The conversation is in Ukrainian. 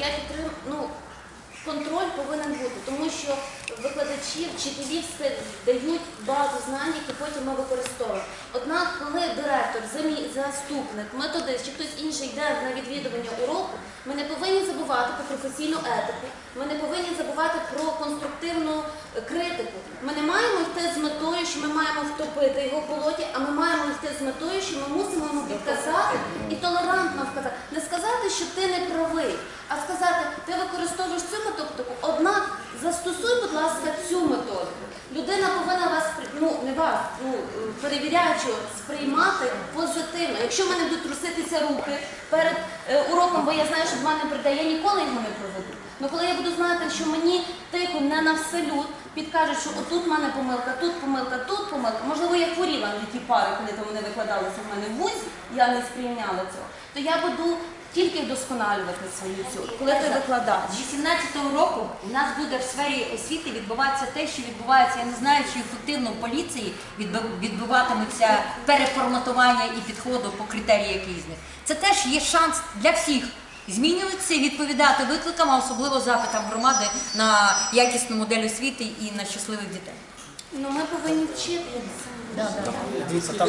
я підтримую, ну, контроль повинен бути, тому що викладачі, вчителі все дають базу знань, які потім ми використовуємо. Однак, коли директор, заступник, методист чи хтось інший йде на відвідування уроку, ми не повинні забувати про професійну етику, ми не повинні забувати про конструктивну е, критику. Ми не маємо йти з метою, що ми маємо втопити його в болоті, а ми маємо йти з метою, що ми мусимо йому підказати і толерантно вказати. Не сказати, що ти не правий, сказати, ти використовуєш цю методику, однак застосуй, будь ласка, цю методику. Людина повинна вас ну не вас, ну перевіряючи, сприймати позитивно. Якщо в мене будуть труситися руки перед е, уроком, бо я знаю, що в мене прийде, я ніколи його не проведу. Ну коли я буду знати, що мені тихо не на вселюд, підкажуть, що отут в мене помилка, тут помилка, тут помилка. Можливо, я хворіла на ті пари, коли то вони викладалися в мене в вузі, я не сприйняла цього. То я буду тільки вдосконалювати свою цю, коли ти викладач. З 18-го року у нас буде в сфері освіти відбуватися те, що відбувається. Я не знаю, чи ефективно в поліції відбу- відбуватиметься переформатування і підходу по критеріях різних. Це теж є шанс для всіх змінюватися і відповідати викликам, а особливо запитам громади на якісну модель освіти і на щасливих дітей. Ну ми повинні вчити. Дивіться, там